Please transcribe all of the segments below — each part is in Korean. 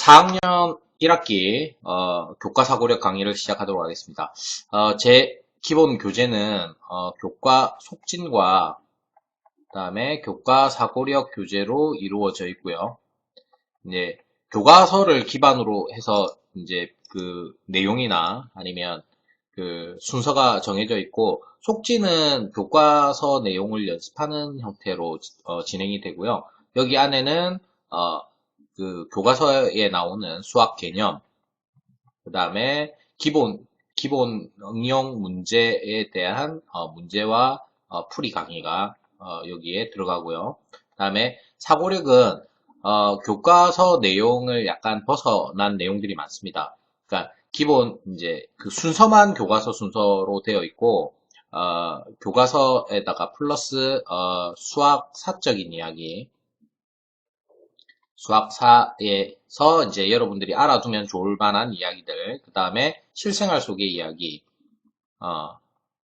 4학년 1학기 어, 교과사고력 강의를 시작하도록 하겠습니다. 어, 제 기본 교재는 어, 교과 속진과 그다음에 교과사고력 교재로 이루어져 있고요. 이제 교과서를 기반으로 해서 이제 그 내용이나 아니면 그 순서가 정해져 있고 속지는 교과서 내용을 연습하는 형태로 어, 진행이 되고요. 여기 안에는 어, 그 교과서에 나오는 수학 개념, 그 다음에 기본, 기본 응용 문제에 대한 어, 문제와 어, 풀이 강의가 어, 여기에 들어가고요. 그 다음에 사고력은 어, 교과서 내용을 약간 벗어난 내용들이 많습니다. 그러니까 기본 이제 그 순서만 교과서 순서로 되어 있고 어, 교과서에다가 플러스 어, 수학 사적인 이야기, 수학사에서 이제 여러분들이 알아두면 좋을 만한 이야기들, 그 다음에 실생활 속의 이야기, 어,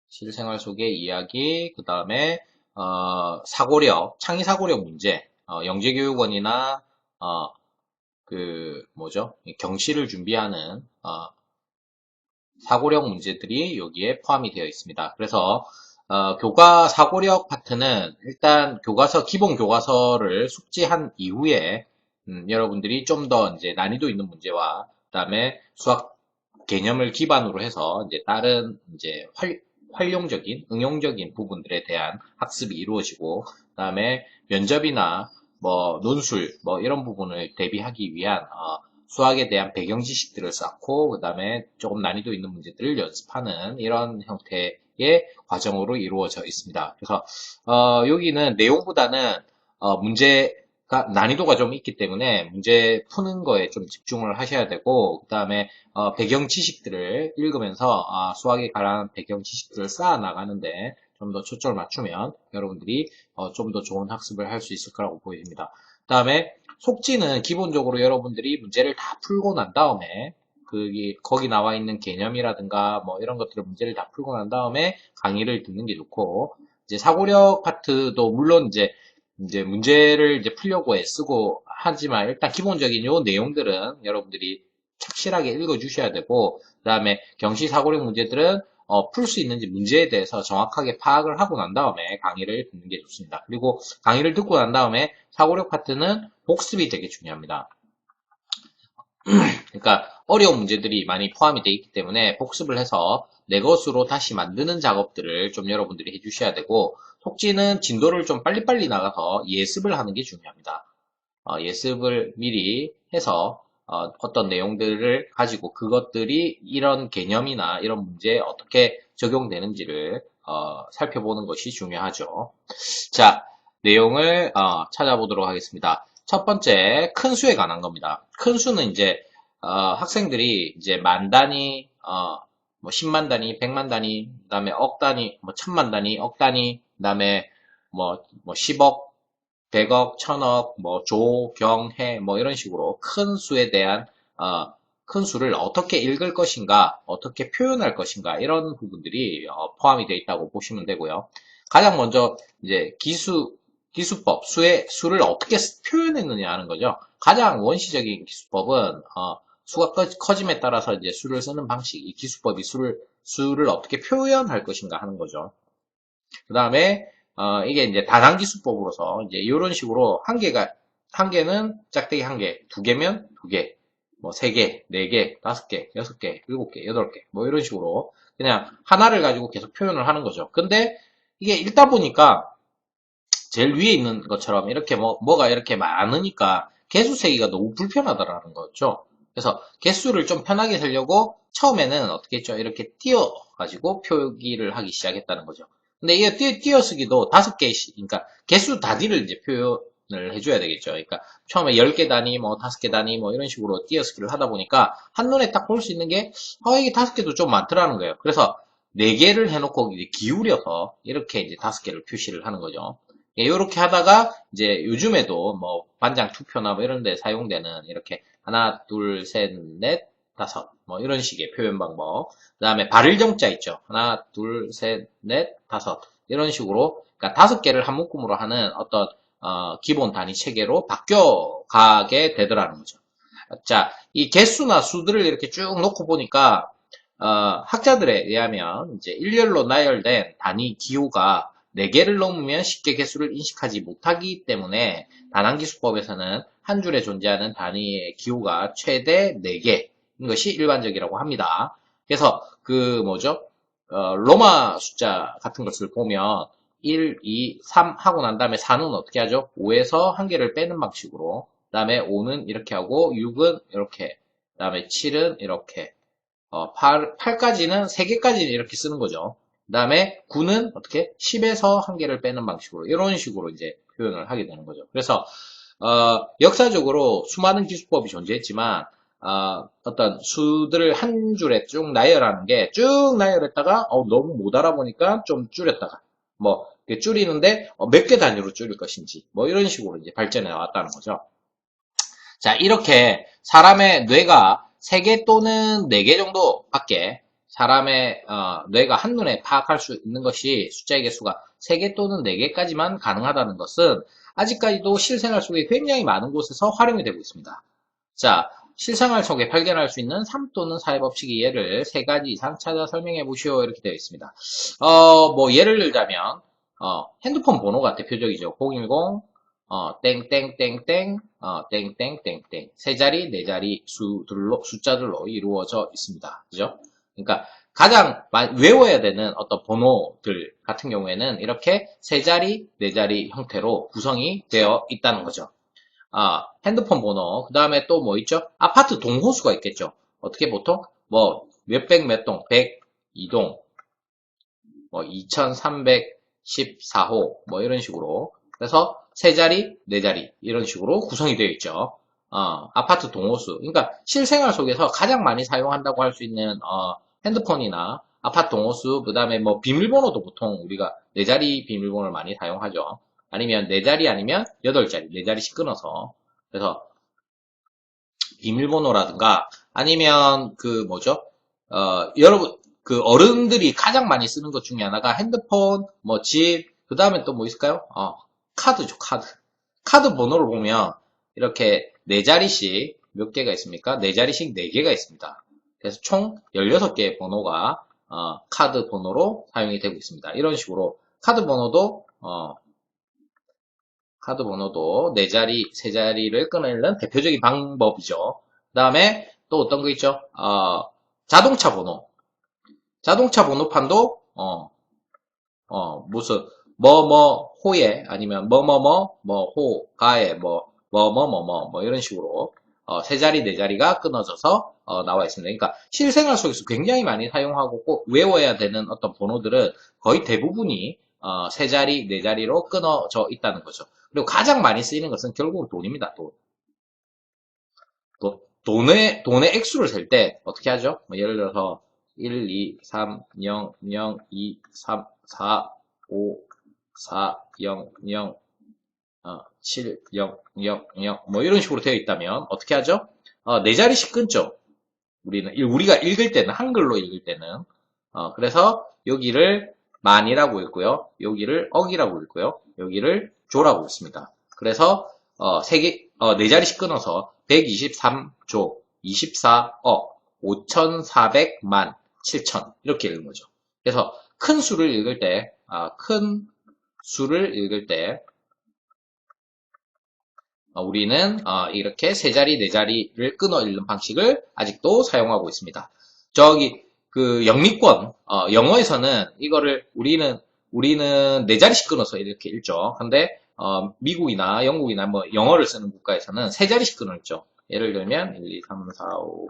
실생활 속의 이야기, 그 다음에 어, 사고력, 창의 사고력 문제, 어, 영재교육원이나 어, 그 뭐죠? 경시를 준비하는 어, 사고력 문제들이 여기에 포함이 되어 있습니다. 그래서 어, 교과 사고력 파트는 일단 교과서 기본 교과서를 숙지한 이후에 음, 여러분들이 좀 더 이제 난이도 있는 문제와 그다음에 수학 개념을 기반으로 해서 이제 다른 이제 활, 활용적인 응용적인 부분들에 대한 학습이 이루어지고 그다음에 면접이나 뭐 논술 뭐 이런 부분을 대비하기 위한 어, 수학에 대한 배경 지식들을 쌓고 그다음에 조금 난이도 있는 문제들을 연습하는 이런 형태의 과정으로 이루어져 있습니다. 그래서 어, 여기는 내용보다는 어, 문제 난이도가 좀 있기 때문에 문제 푸는 거에 좀 집중을 하셔야 되고 그 다음에 어, 배경 지식들을 읽으면서 아, 수학에 관한 배경 지식들을 쌓아 나가는데 좀 더 초점을 맞추면 여러분들이 어, 좀 더 좋은 학습을 할 수 있을 거라고 보입니다. 그 다음에 속지는 기본적으로 여러분들이 문제를 다 풀고 난 다음에 거기, 거기 나와 있는 개념이라든가 뭐 이런 것들을 문제를 다 풀고 난 다음에 강의를 듣는 게 좋고 이제 사고력 파트도 물론 이제 이제 문제를 이제 풀려고 애쓰고 하지만 일단 기본적인 요 내용들은 여러분들이 착실하게 읽어 주셔야 되고 그 다음에 경시 사고력 문제들은 어, 풀 수 있는지 문제에 대해서 정확하게 파악을 하고 난 다음에 강의를 듣는 게 좋습니다. 그리고 강의를 듣고 난 다음에 사고력 파트는 복습이 되게 중요합니다. 그러니까 어려운 문제들이 많이 포함이 되어 있기 때문에 복습을 해서 내 것으로 다시 만드는 작업들을 좀 여러분들이 해주셔야 되고 속지는 진도를 좀 빨리빨리 나가서 예습을 하는 게 중요합니다. 어, 예습을 미리 해서 어, 떤 내용들을 가지고 그것들이 이런 개념이나 이런 문제에 어떻게 적용되는지를 어, 살펴보는 것이 중요하죠. 자, 내용을 어, 찾아보도록 하겠습니다. 첫 번째, 큰 수에 관한 겁니다. 큰 수는 이제 어, 학생들이 이제 만 단위, 어, 뭐 10만 단위, 100만 단위, 그 다음에 억 단위, 뭐 천만 단위, 억 단위, 그 다음에 뭐, 뭐 10억, 100억, 1000억, 뭐 조, 경, 해, 뭐 이런 식으로 큰 수에 대한 어, 큰 수를 어떻게 읽을 것인가, 어떻게 표현할 것인가 이런 부분들이 어, 포함이 되어 있다고 보시면 되고요. 가장 먼저 이제 기수 기수법 수의 수를 어떻게 표현했느냐 하는 거죠. 가장 원시적인 기수법은 어, 수가 커짐에 따라서 이제 수를 쓰는 방식, 이 기수법이 수를 수를 어떻게 표현할 것인가 하는 거죠. 그 다음에 어, 이게 이제 다단기수법으로서 이제 이런 식으로 한 개가 한 개는 짝대기 한 개, 두 개면 두 개, 뭐 세 개, 네 개, 다섯 개, 여섯 개, 일곱 개, 여덟 개, 뭐 이런 식으로 그냥 하나를 가지고 계속 표현을 하는 거죠. 근데 이게 읽다 보니까 제일 위에 있는 것처럼 이렇게 뭐, 뭐가 이렇게 많으니까 개수 세기가 너무 불편하다라는 거죠. 그래서 개수를 좀 편하게 쓰려고 처음에는 어떻게 했죠? 이렇게 띄어가지고 표기를 하기 시작했다는 거죠. 근데 이 띄, 띄어쓰기도 다섯 개씩, 그러니까 개수 단위를 이제 표현을 해줘야 되겠죠. 그러니까 처음에 10개 단위, 뭐 5개 단위, 뭐 이런 식으로 띄어쓰기를 하다 보니까 한눈에 딱 볼 수 있는 게, 어, 이게 다섯 개도 좀 많더라는 거예요. 그래서 4개를 해놓고 이제 기울여서 이렇게 이제 다섯 개를 표시를 하는 거죠. 이렇게 예, 하다가 이제 요즘에도 뭐 반장 투표나 뭐 이런 데 사용되는 이렇게 하나, 둘, 셋, 넷, 다섯. 뭐 이런 식의 표현 방법. 그 다음에 발을 정자 있죠. 하나 둘 셋 넷 다섯. 이런 식으로 그러니까 다섯 개를 한 묶음으로 하는 어떤 어, 기본 단위 체계로 바뀌어 가게 되더라는 거죠. 자, 이 개수나 수들을 이렇게 쭉 놓고 보니까 어, 학자들에 의하면 이제 일렬로 나열된 단위 기호가 4개를 넘으면 쉽게 개수를 인식하지 못하기 때문에 단항기수법에서는 한 줄에 존재하는 단위의 기호가 최대 4개인 것이 일반적이라고 합니다. 그래서 그 뭐죠? 어, 로마 숫자 같은 것을 보면 1, 2, 3 하고 난 다음에 4는 어떻게 하죠? 5에서 한 개를 빼는 방식으로 그 다음에 5는 이렇게 하고 6은 이렇게 그 다음에 7은 이렇게 어, 8, 8까지는 3개까지는 이렇게 쓰는 거죠. 그 다음에 9는 어떻게? 10에서 한 개를 빼는 방식으로 이런 식으로 이제 표현을 하게 되는 거죠. 그래서 어, 역사적으로 수많은 기수법이 존재했지만 어, 떤 수들을 한 줄에 쭉 나열하는 게 쭉 나열했다가 어, 너무 못 알아보니까 좀 줄였다가 뭐 줄이는데 어, 몇개 단위로 줄일 것인지 뭐 이런 식으로 이제 발전해 왔다는 거죠. 자 이렇게 사람의 뇌가 3개 또는 4개 정도밖에 사람의 어, 뇌가 한눈에 파악할 수 있는 것이 숫자의 개수가 3개 또는 4개까지만 가능하다는 것은 아직까지도 실생활 속에 굉장히 많은 곳에서 활용이 되고 있습니다. 자, 실생활 속에 발견할 수 있는 3 또는 4의 법칙의 예를 세 가지 이상 찾아 설명해 보시오 이렇게 되어 있습니다. 어, 뭐 예를 들자면 어, 핸드폰 번호가 대표적이죠. 010 어, 땡땡땡땡 어, 땡땡땡땡 세 자리 네 자리 수들로 숫자들로 이루어져 있습니다. 그죠? 그러니까 가장 외워야 되는 어떤 번호들 같은 경우에는 이렇게 세 자리, 네 자리 형태로 구성이 되어 있다는 거죠. 아, 핸드폰 번호, 그 다음에 또 뭐 있죠? 아파트 동호수가 있겠죠. 어떻게 보통? 뭐, 몇백 몇 동, 102동, 뭐, 2314호, 뭐, 이런 식으로. 그래서 세 자리, 네 자리, 이런 식으로 구성이 되어 있죠. 어, 아파트 동호수. 그러니까 실생활 속에서 가장 많이 사용한다고 할 수 있는, 어, 핸드폰이나 아파트 동호수, 그 다음에 뭐 비밀번호도 보통 우리가 네 자리 비밀번호를 많이 사용하죠. 아니면 네 자리 아니면 여덟 자리, 네 자리씩 끊어서. 그래서 비밀번호라든가 아니면 그 뭐죠? 어, 여러분 그 어른들이 가장 많이 쓰는 것 중에 하나가 핸드폰, 뭐 집, 그 다음에 또 뭐 있을까요? 어, 카드죠, 카드. 카드 번호를 보면 이렇게 네 자리씩 몇 개가 있습니까? 네 자리씩 네 개가 있습니다. 그래서 총 16개의 번호가 어, 카드 번호로 사용이 되고 있습니다. 이런 식으로 카드 번호도 어, 카드 번호도 네 자리, 세 자리를 끊어내는 대표적인 방법이죠. 그 다음에 또 어떤 거 있죠? 어, 자동차 번호. 자동차 번호판도 어, 어, 무슨 뭐뭐 호에 아니면 뭐뭐뭐 뭐 호 가에 뭐 뭐뭐뭐뭐 뭐 이런 식으로 어, 세 자리 네 자리가 끊어져서 어, 나와 있습니다. 그러니까 실생활 속에서 굉장히 많이 사용하고 꼭 외워야 되는 어떤 번호들은 거의 대부분이 어, 세 자리, 네 자리로 끊어져 있다는 거죠. 그리고 가장 많이 쓰이는 것은 결국 돈입니다. 돈. 돈 돈의, 돈의 액수를 셀 때 어떻게 하죠? 뭐 예를 들어서 1, 2, 3, 0, 0, 2, 3, 4, 5, 4, 0, 0, 어, 7, 0, 0, 0, 뭐 이런 식으로 되어 있다면 어떻게 하죠? 어, 네 자리씩 끊죠. 우리는 우리가 읽을 때는 한글로 읽을 때는 어, 그래서 여기를 만이라고 읽고요. 여기를 억이라고 읽고요. 여기를 조라고 읽습니다. 그래서 어, 세 개, 어, 네 자리씩 끊어서 123조, 24억, 5,400만, 7천 이렇게 읽는 거죠. 그래서 큰 수를 읽을 때, 아, 큰 수를 읽을 때 어, 우리는 어, 이렇게 세 자리, 네 자리를 끊어 읽는 방식을 아직도 사용하고 있습니다. 저기 그 영미권 어, 영어에서는 이거를 우리는 우리는 네 자리씩 끊어서 이렇게 읽죠. 근데 어, 미국이나 영국이나 뭐 영어를 쓰는 국가에서는 세 자리씩 끊어 읽죠. 예를 들면 1, 2, 3, 4, 5,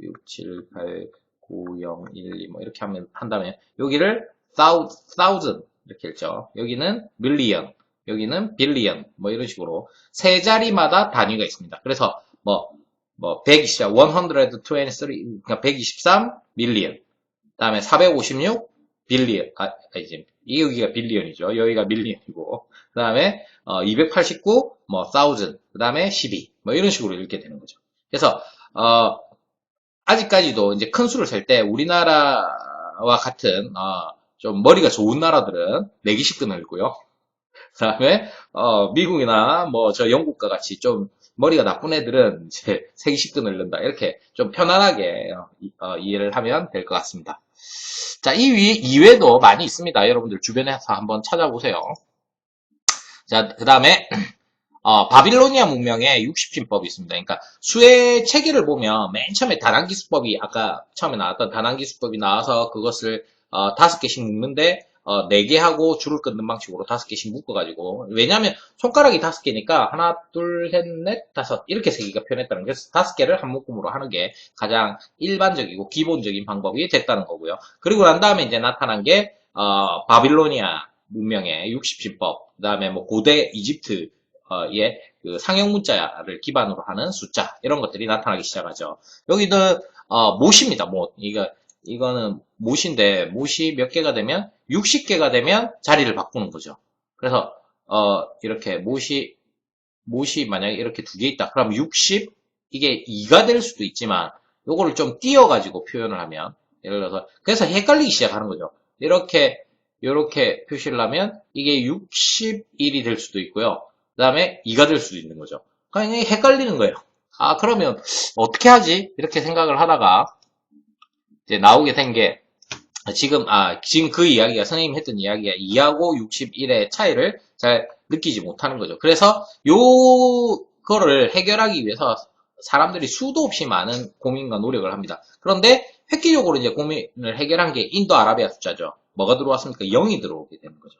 6, 7, 8, 9, 0, 1, 2 뭐 이렇게 하면 한다면 여기를 thousand 이렇게 읽죠. 여기는 million 여기는 빌리언 뭐 이런 식으로 세 자리마다 단위가 있습니다. 그래서 뭐, 뭐, 123, 123, 그러니까 123 밀리언. 다음에 456 빌리언. 아, 이제, 이 여기가 빌리언이죠. 여기가 밀리언이고. 그 다음에, 어, 289, 뭐, thousand. 그 다음에 12. 뭐, 이런 식으로 읽게 되는 거죠. 그래서, 어, 아직까지도 이제 큰 수를 셀 때 우리나라와 같은, 어, 좀 머리가 좋은 나라들은 4개씩 끊어 읽고요. 그 다음에 어, 미국이나 뭐 저 영국과 같이 좀 머리가 나쁜 애들은 이제 세기씩도 늘른다. 이렇게 좀 편안하게 어, 이- 어, 이해를 하면 될 것 같습니다. 자, 이 위- 이외에도 많이 있습니다. 여러분들 주변에서 한번 찾아보세요. 자, 그 다음에 어, 바빌로니아 문명의 60진법이 있습니다. 그러니까 수의 체계를 보면 맨 처음에 다단기수법이 아까 처음에 나왔던 다단기수법이 나와서 그것을 어, 다섯 개씩 묶는데 어, 네개 하고 줄을 끊는 방식으로 다섯 개씩 묶어가지고 왜냐하면 손가락이 다섯 개니까 하나, 둘, 셋, 넷, 다섯 이렇게 세기가 편했다는 거예요. 그래서 다섯 개를 한 묶음으로 하는 게 가장 일반적이고 기본적인 방법이 됐다는 거고요. 그리고 난 다음에 이제 나타난 게 어, 바빌로니아 문명의 60진법, 그 다음에 뭐 고대 이집트 의 그 상형 문자를 기반으로 하는 숫자 이런 것들이 나타나기 시작하죠. 여기는 어, 못입니다. 못 이거 이거는 못인데 못이 몇 개가 되면 60개가 되면 자리를 바꾸는 거죠. 그래서 어, 이렇게 못이 못이 만약에 이렇게 두 개 있다. 그럼 60 이게 2가 될 수도 있지만 요거를 좀 띄어 가지고 표현을 하면 예를 들어서 그래서 헷갈리기 시작하는 거죠. 이렇게 이렇게 표시를 하면 이게 61이 될 수도 있고요. 그 다음에 2가 될 수도 있는 거죠. 그러니까 이게 헷갈리는 거예요. 아, 그러면 어떻게 하지? 이렇게 생각을 하다가 이제 나오게 된 게 지금, 아, 지금 그 이야기가, 선생님 했던 이야기가 2하고 61의 차이를 잘 느끼지 못하는 거죠. 그래서 요거를 해결하기 위해서 사람들이 수도 없이 많은 고민과 노력을 합니다. 그런데 획기적으로 이제 고민을 해결한 게 인도 아라비아 숫자죠. 뭐가 들어왔습니까? 0이 들어오게 되는 거죠.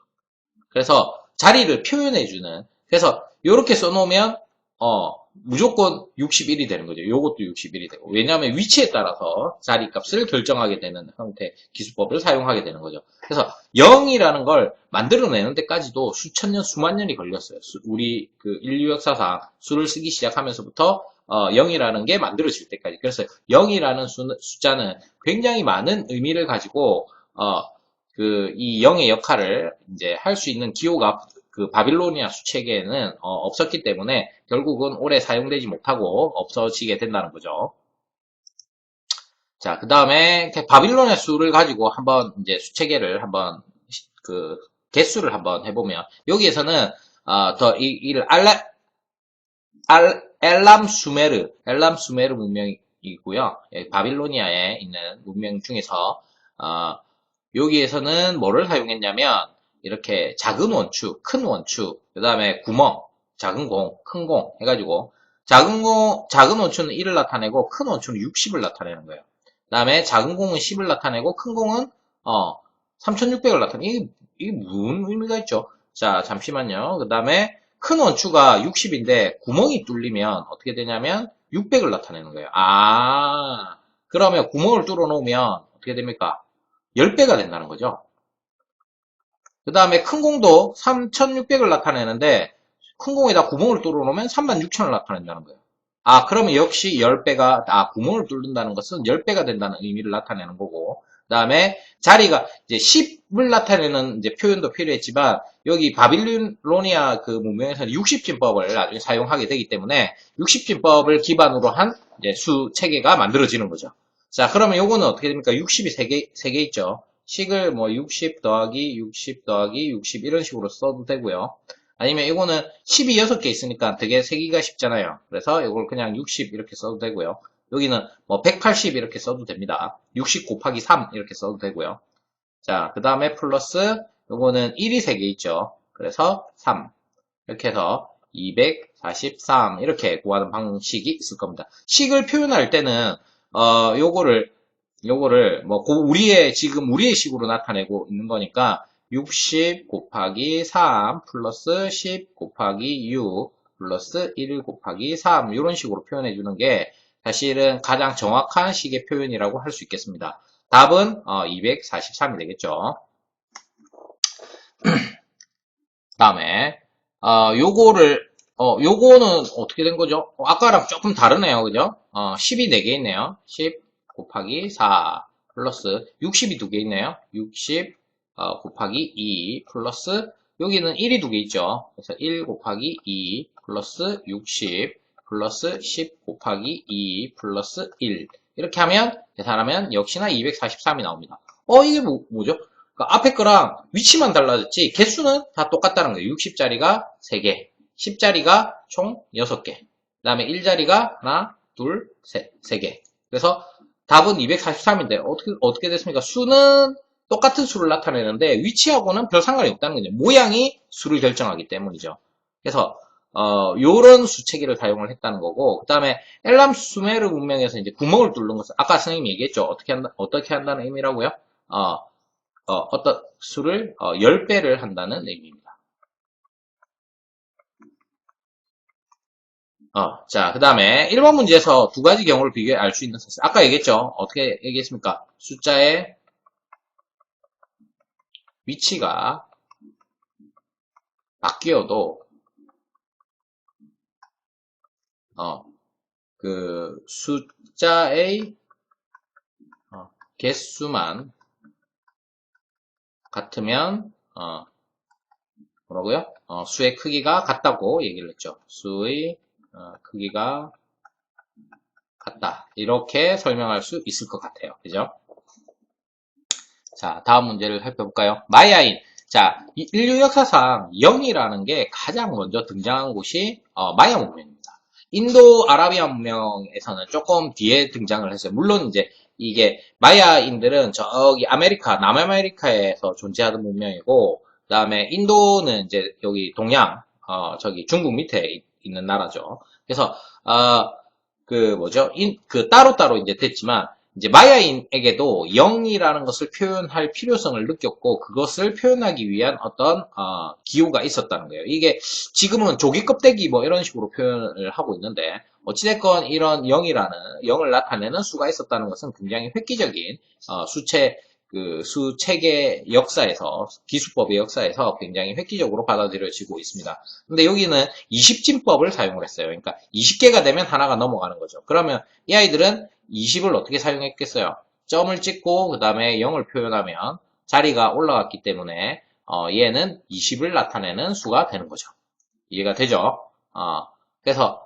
그래서 자리를 표현해주는 그래서 이렇게 써놓으면 어 무조건 61이 되는 거죠. 요것도 61이 되고 왜냐하면 위치에 따라서 자리 값을 결정하게 되는 형태 기수법을 사용하게 되는 거죠. 그래서 0이라는 걸 만들어내는 데까지도 수천 년, 수만 년이 걸렸어요. 수- 우리 그 인류 역사상 수를 쓰기 시작하면서부터 어, 0이라는 게 만들어질 때까지. 그래서 0이라는 수, 숫자는 굉장히 많은 의미를 가지고 어, 그 이 0의 역할을 이제 할 수 있는 기호가 그 바빌로니아 수체계에는 어, 없었기 때문에 결국은 오래 사용되지 못하고 없어지게 된다는 거죠. 자, 그 다음에 바빌로니아 수를 가지고 한번 이제 수체계를 한번 시- 그 개수를 한번 해보면 여기에서는 어, 더 이, 알라 알, 엘람 수메르, 엘람 수메르 문명이고요. 예, 바빌로니아에 있는 문명 중에서 어, 여기에서는 뭐를 사용했냐면 이렇게 작은 원추, 큰 원추, 그 다음에 구멍, 작은 공, 큰 공 해가지고 작은 공, 작은 원추는 1을 나타내고 큰 원추는 60을 나타내는 거예요. 그 다음에 작은 공은 10을 나타내고 큰 공은 어 3600을 나타내. 이게 이게 무슨 의미가 있죠? 자 잠시만요. 그 다음에 큰 원추가 60인데 구멍이 뚫리면 어떻게 되냐면 600을 나타내는 거예요. 아 그러면 구멍을 뚫어 놓으면 어떻게 됩니까? 10배가 된다는 거죠. 그 다음에 큰 공도 3600을 나타내는데 큰 공에다 구멍을 뚫어 놓으면 36000을 나타낸다는 거예요. 아, 그러면 역시 10배가, 아, 구멍을 뚫는다는 것은 10배가 된다는 의미를 나타내는 거고, 그 다음에 자리가 이제 10을 나타내는 이제 표현도 필요했지만, 여기 바빌로니아 그 문명에서는 60진법을 나중에 사용하게 되기 때문에, 60진법을 기반으로 한 수 체계가 만들어지는 거죠. 자, 그러면 요거는 어떻게 됩니까? 60이 3개, 3개 있죠. 식을 뭐 60 더하기 60 더하기 60 이런 식으로 써도 되고요. 아니면 이거는 10이 6개 있으니까 되게 세기가 쉽잖아요. 그래서 이걸 그냥 60 이렇게 써도 되고요. 여기는 뭐 180 이렇게 써도 됩니다. 60 곱하기 3 이렇게 써도 되고요. 자, 그 다음에 플러스 요거는 1이 3개 있죠. 그래서 3 이렇게 해서 243 이렇게 구하는 방식이 있을 겁니다. 식을 표현할 때는 어 요거를 요거를 뭐 고- 우리의 지금 우리의 식으로 나타내고 있는 거니까 60 곱하기 3 플러스 10 곱하기 6 플러스 1 곱하기 3 이런 식으로 표현해 주는 게 사실은 가장 정확한 식의 표현이라고 할 수 있겠습니다. 답은 243이 되겠죠. 다음에 어, 요거를 어, 요거는 어떻게 된 거죠? 어, 아까랑 조금 다르네요. 그죠? 어, 10이 4개 있네요. 10 곱하기 4 플러스 60이 2개 있네요. 60 어, 곱하기 2 플러스 여기는 1이 2개 있죠. 그래서 1 곱하기 2 플러스 60 플러스 10 곱하기 2 플러스 1 이렇게 하면 계산하면 역시나 243이 나옵니다. 어 이게 뭐, 뭐죠? 그 앞에 거랑 위치만 달라졌지 개수는 다 똑같다는 거예요. 60짜리가 3개, 10짜리가 총 6개. 그 다음에 1자리가 하나, 둘, 셋, 세 개. 그래서 답은 243인데 어떻게 어떻게 됐습니까? 수는 똑같은 수를 나타내는데 위치하고는 별 상관이 없다는 거죠. 모양이 수를 결정하기 때문이죠. 그래서 어, 요런 수체계를 사용을 했다는 거고, 그 다음에 엘람 수메르 문명에서 이제 구멍을 뚫는 것은, 아까 선생님이 얘기했죠. 어떻게 한다, 어떻게 한다는 의미라고요? 어, 어, 떤 수를, 어, 10배를 한다는 의미입니다. 어, 자, 그 다음에 1번 문제에서 두 가지 경우를 비교해 알 수 있는 사실. 아까 얘기했죠. 어떻게 얘기했습니까? 숫자의 위치가 바뀌어도 어, 그 숫자의 어, 개수만 같으면 어, 뭐라고요? 어, 수의 크기가 같다고 얘기를 했죠. 수의 어, 크기가 같다. 이렇게 설명할 수 있을 것 같아요. 그죠? 자, 다음 문제를 살펴볼까요? 마야인. 자, 인류 역사상 0이라는 게 가장 먼저 등장한 곳이 어, 마야 문명입니다. 인도 아라비아 문명에서는 조금 뒤에 등장을 했어요. 물론 이제 이게 마야인들은 저기 아메리카, 남아메리카에서 존재하던 문명이고, 그 다음에 인도는 이제 여기 동양, 어, 저기 중국 밑에 있는 나라죠. 그래서, 어, 그 뭐죠? 인, 그 따로따로 이제 됐지만, 이제 마야인에게도 0이라는 것을 표현할 필요성을 느꼈고 그것을 표현하기 위한 어떤 어, 기호가 있었다는 거예요. 이게 지금은 조기 껍데기 뭐 이런 식으로 표현을 하고 있는데 어찌됐건 이런 0이라는 0을 나타내는 수가 있었다는 것은 굉장히 획기적인 어, 수체 그 수체계 역사에서 기수법의 역사에서 굉장히 획기적으로 받아들여지고 있습니다. 근데 여기는 20진법을 사용을 했어요. 그러니까 20개가 되면 하나가 넘어가는 거죠. 그러면 이 아이들은 20을 어떻게 사용했겠어요? 점을 찍고 그 다음에 0을 표현하면 자리가 올라갔기 때문에 어, 얘는 20을 나타내는 수가 되는 거죠. 이해가 되죠? 어, 그래서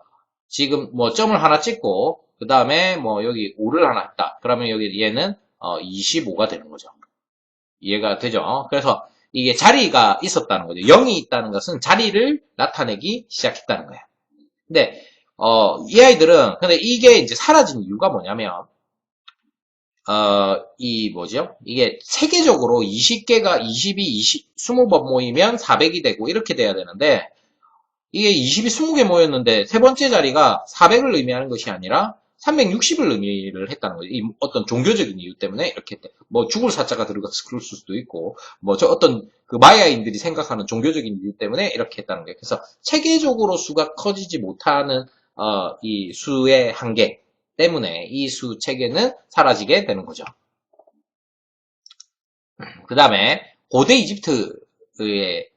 지금 뭐 점을 하나 찍고 그 다음에 뭐 여기 5를 하나 했다. 그러면 여기 얘는 어, 25가 되는 거죠. 이해가 되죠? 그래서 이게 자리가 있었다는 거죠. 0이 있다는 것은 자리를 나타내기 시작했다는 거예요. 근데 어, 이 아이들은, 근데 이게 이제 사라진 이유가 뭐냐면, 어, 이 뭐죠? 이게 세계적으로 20개가 22, 20, 20번 모이면 400이 되고 이렇게 돼야 되는데, 이게 20이 20개 모였는데 세 번째 자리가 400을 의미하는 것이 아니라 360을 의미를 했다는 거죠. 이 어떤 종교적인 이유 때문에 이렇게 뭐 죽을 사자가 들어가서 그럴 수도 있고 뭐 저 어떤 그 마야인들이 생각하는 종교적인 이유 때문에 이렇게 했다는 거예요. 그래서 체계적으로 수가 커지지 못하는 어, 이 수의 한계 때문에 이 수 체계는 사라지게 되는 거죠. 그 다음에 고대 이집트의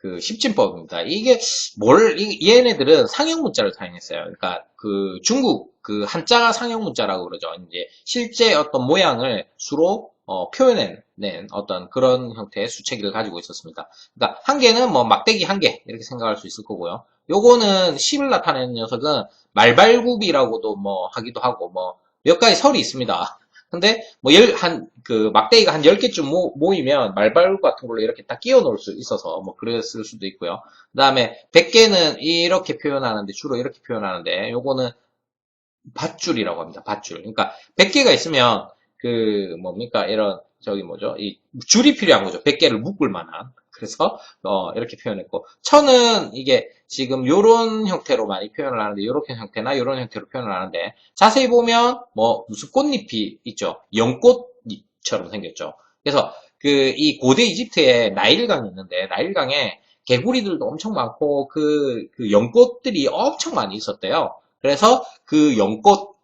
그 십진법입니다. 이게 뭘 얘네들은 상형 문자를 사용했어요. 그러니까 그 중국 그 한자가 상형 문자라고 그러죠. 이제 실제 어떤 모양을 수로 어, 표현해낸 어떤 그런 형태의 수체기를 가지고 있었습니다. 그러니까 한 개는 뭐 막대기 한 개 이렇게 생각할 수 있을 거고요. 요거는 10을 나타내는 녀석은 말발굽이라고도 뭐 하기도 하고 뭐 몇 가지 설이 있습니다. 근데 뭐 열, 한, 그 막대기가 한 10개쯤 모, 이면 말발굽 같은 걸로 이렇게 딱 끼워 놓을 수 있어서 뭐 그랬을 수도 있고요. 그 다음에 100개는 이렇게 표현하는데 주로 이렇게 표현하는데 요거는 밧줄이라고 합니다. 밧줄. 그러니까 100개가 있으면 그 뭡니까? 이런 저기 뭐죠? 이 줄이 필요한 거죠. 100개를 묶을 만한. 그래서 어, 이렇게 표현했고. 천은 이게 지금 요런 형태로 많이 표현을 하는데 요렇게 형태나 요런 형태로 표현을 하는데 자세히 보면 뭐 무슨 꽃잎이 있죠? 연꽃잎처럼 생겼죠. 그래서 그 이 고대 이집트에 나일강이 있는데 나일강에 개구리들도 엄청 많고 그, 그 연꽃들이 엄청 많이 있었대요. 그래서 그 연꽃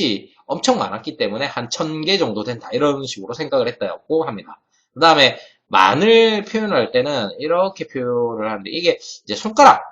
이 엄청 많았기 때문에 한 천 개 정도 된다. 이런 식으로 생각을 했다고 합니다. 그 다음에 만을 표현할 때는 이렇게 표현을 하는데 이게 이제 손가락,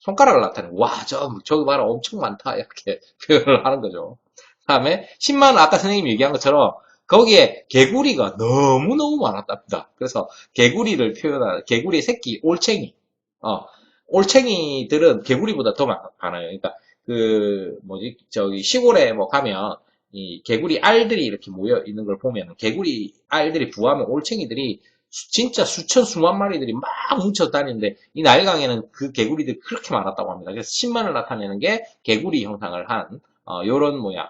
손가락을 나타내는 와, 저, 저기 봐라 엄청 많다. 이렇게 표현을 하는 거죠. 그 다음에 10만 아까 선생님이 얘기한 것처럼 거기에 개구리가 너무너무 많았답니다. 그래서 개구리를 표현하는, 개구리 새끼, 올챙이. 어, 올챙이들은 개구리보다 더 많아요. 그러니까 그 뭐지 저기 시골에 뭐 가면 이 개구리 알들이 이렇게 모여 있는 걸 보면 개구리 알들이 부화하면 올챙이들이 수- 진짜 수천 수만 마리들이 막 뭉쳐 다니는데 이 나일강에는 그 개구리들이 그렇게 많았다고 합니다. 그래서 10만을 나타내는 게 개구리 형상을 한 어, 요런 모양,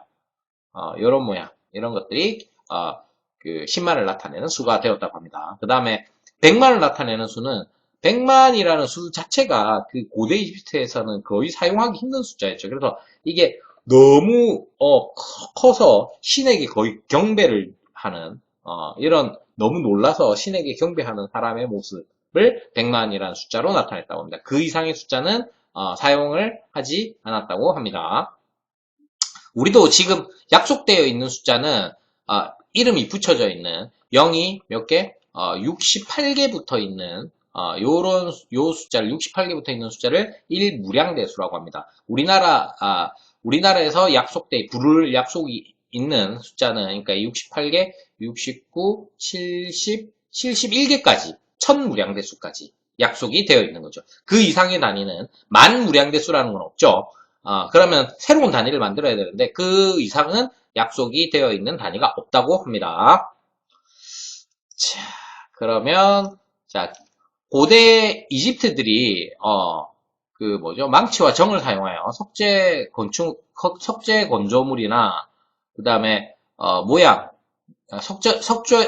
어, 요런 모양 이런 것들이 어, 그 10만을 나타내는 수가 되었다고 합니다. 그 다음에 100만을 나타내는 수는 100만이라는 수 자체가 그 고대 이집트에서는 거의 사용하기 힘든 숫자였죠. 그래서 이게 너무 어, 커- 커서 신에게 거의 경배를 하는 어, 이런 너무 놀라서 신에게 경배하는 사람의 모습을 100만이라는 숫자로 나타냈다고 합니다. 그 이상의 숫자는 어, 사용을 하지 않았다고 합니다. 우리도 지금 약속되어 있는 숫자는 아, 이름이 붙여져 있는 0이 몇 개? 68개 붙어 있는 어, 요런 요 숫자를 68개 붙어 있는 숫자를 1무량대수라고 합니다. 우리나라 아, 우리나라에서 약속돼 부를 약속이 있는 숫자는 그러니까 68개, 69, 70, 71개까지 천 무량대수까지 약속이 되어 있는 거죠. 그 이상의 단위는 만 무량대수라는 건 없죠. 아, 그러면 새로운 단위를 만들어야 되는데 그 이상은 약속이 되어 있는 단위가 없다고 합니다. 자, 그러면 자 고대 이집트들이 어, 그 뭐죠 망치와 정을 사용하여 석재 건축 석- 석재 건조물이나 그 다음에 모양 아, 석조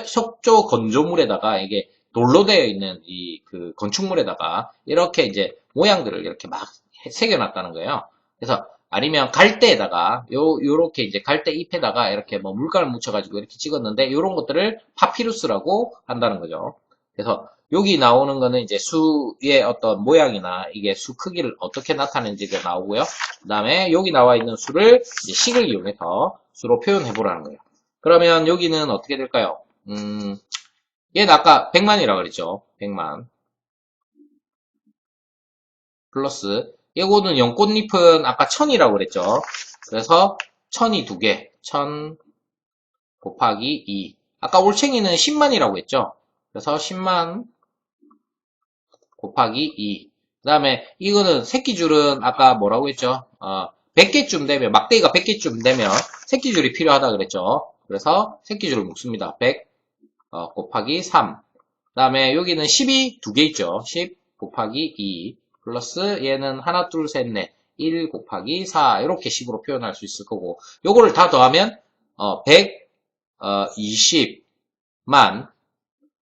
석조 건조물에다가 이게 돌로 되어 있는 이 그 건축물에다가 이렇게 이제 모양들을 이렇게 막 해- 새겨놨다는 거예요. 그래서 아니면 갈대에다가 요 요렇게 이제 갈대 잎에다가 이렇게 뭐 물감을 묻혀가지고 이렇게 찍었는데 요런 것들을 파피루스라고 한다는 거죠. 그래서 여기 나오는 거는 이제 수의 어떤 모양이나 이게 수 크기를 어떻게 나타내는지가 나오고요. 그 다음에 여기 나와 있는 수를 식을 이용해서 수로 표현해 보라는 거예요. 그러면 여기는 어떻게 될까요? 음, 얘는 아까 100만이라고 그랬죠. 100만. 플러스 이거는 연꽃잎은 아까 1000이라고 그랬죠. 그래서 1000이 두 개. 1000 곱하기 2. 아까 올챙이는 10만이라고 했죠. 그래서 10만 곱하기 2. 그 다음에 이거는 새끼줄은 아까 뭐라고 했죠? 어, 100개쯤 되면, 막대기가 100개쯤 되면 새끼줄이 필요하다 그랬죠. 그래서 새끼줄을 묶습니다. 100 어, 곱하기 3. 그 다음에 여기는 10이 두 개 있죠. 10 곱하기 2 플러스 얘는 하나, 둘, 셋, 넷. 1 곱하기 4 이렇게 식으로 표현할 수 있을 거고 요거를 다 더하면 어, 120만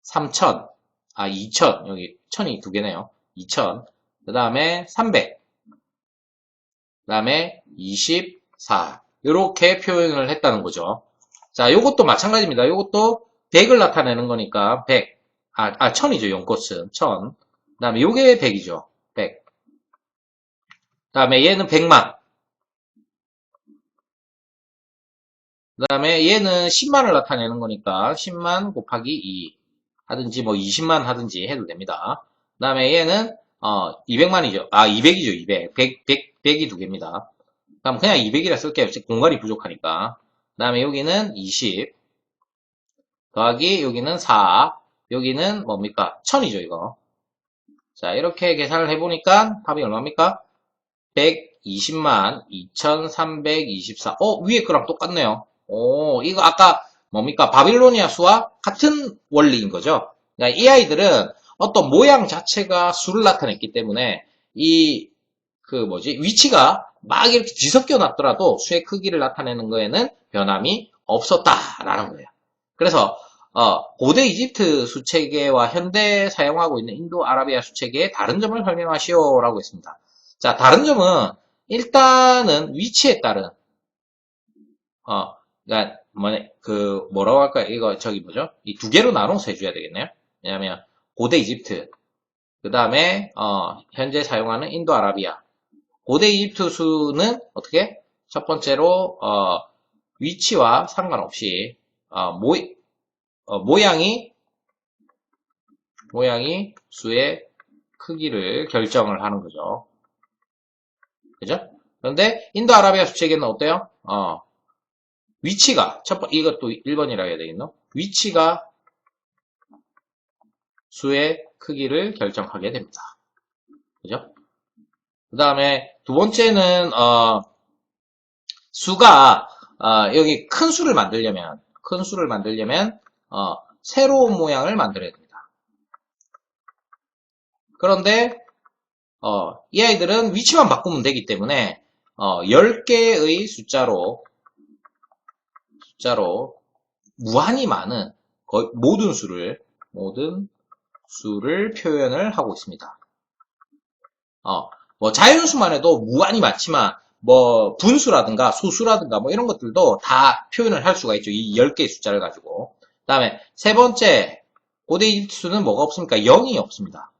3천. 아 2천. 여기 천이 두 개네요. 2천. 그 다음에 300 그 다음에 24 이렇게 표현을 했다는 거죠. 자 요것도 마찬가지입니다. 요것도 100을 나타내는 거니까 100 아, 아 1000이죠. 연꽃은. 1000그 다음에 요게 100이죠. 100그 다음에 얘는 100만. 그 다음에 얘는 10만을 나타내는 거니까 10만 곱하기 2 하든지 뭐 20만 하든지 해도 됩니다. 그 다음에 얘는 어 200만이죠. 아 200이죠. 200. 100, 100, 100이 두 개입니다. 그럼 그냥 200이라 쓸게요. 공간이 부족하니까. 그 다음에 여기는 20 더하기 여기는 4 여기는 뭡니까? 1000이죠 이거. 자 이렇게 계산을 해보니까 답이 얼마입니까? 120만 2324. 어 위에 거랑 똑같네요. 오 이거 아까 뭡니까? 바빌로니아 수와 같은 원리인 거죠. 그러니까 이 아이들은 어떤 모양 자체가 수를 나타냈기 때문에 이 그 뭐지 위치가 막 이렇게 뒤섞여 놨더라도 수의 크기를 나타내는 거에는 변함이 없었다라는 거예요. 그래서 어, 고대 이집트 수체계와 현대 사용하고 있는 인도 아라비아 수체계의 다른 점을 설명하시오라고 했습니다. 자 다른 점은 일단은 위치에 따른 어, 그러니까 그 뭐라고 할까요? 이거 저기 뭐죠? 이 두 개로 나눠서 해줘야 되겠네요. 왜냐하면 고대 이집트, 그 다음에 어, 현재 사용하는 인도 아라비아. 고대 이집트 수는 어떻게? 첫 번째로 어, 위치와 상관없이 어, 모, 어, 모양이 모양이 수의 크기를 결정을 하는 거죠. 그죠? 그런데 인도 아라비아 수체계는 어때요? 어, 위치가 첫 번, 이것도 1번이라 해야 되겠노? 위치가 수의 크기를 결정하게 됩니다. 그죠? 그 다음에 두 번째는 어, 수가 어, 여기 큰 수를 만들려면 큰 수를 만들려면 어, 새로운 모양을 만들어야 됩니다. 그런데 어, 이 아이들은 위치만 바꾸면 되기 때문에 어, 10개의 숫자로 숫자로 무한히 많은 모든 수를 모든 수를 표현을 하고 있습니다. 어, 뭐 자연수만 해도 무한히 많지만 뭐 분수라든가 소수라든가 뭐 이런 것들도 다 표현을 할 수가 있죠. 이 10개의 숫자를 가지고. 그 다음에 세 번째 고대 수는 뭐가 없습니까? 0이 없습니다.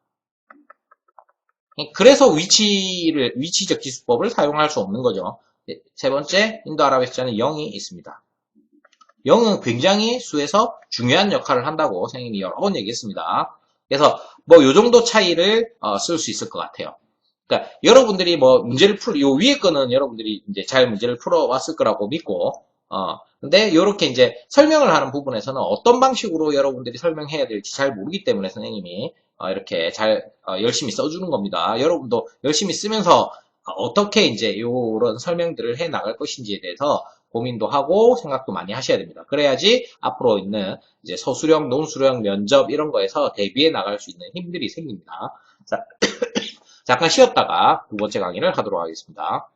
그래서 위치를 위치적 기수법을 사용할 수 없는 거죠. 세 번째 인도 아랍의 숫자는 0이 있습니다. 0은 굉장히 수에서 중요한 역할을 한다고 선생님이 여러 번 얘기했습니다. 그래서 뭐 요 정도 차이를 어, 쓸 수 있을 것 같아요. 그러니까 여러분들이 뭐 문제를 풀, 요 위에 거는 여러분들이 이제 잘 문제를 풀어왔을 거라고 믿고, 어, 근데 요렇게 이제 설명을 하는 부분에서는 어떤 방식으로 여러분들이 설명해야 될지 잘 모르기 때문에 선생님이 어, 이렇게 잘 어, 열심히 써주는 겁니다. 여러분도 열심히 쓰면서 어떻게 이제 요런 설명들을 해 나갈 것인지에 대해서 고민도 하고 생각도 많이 하셔야 됩니다. 그래야지 앞으로 있는 이제 서술형, 논술형, 면접 이런 거에서 대비해 나갈 수 있는 힘들이 생깁니다. 자, 잠깐 쉬었다가 두 번째 강의를 하도록 하겠습니다.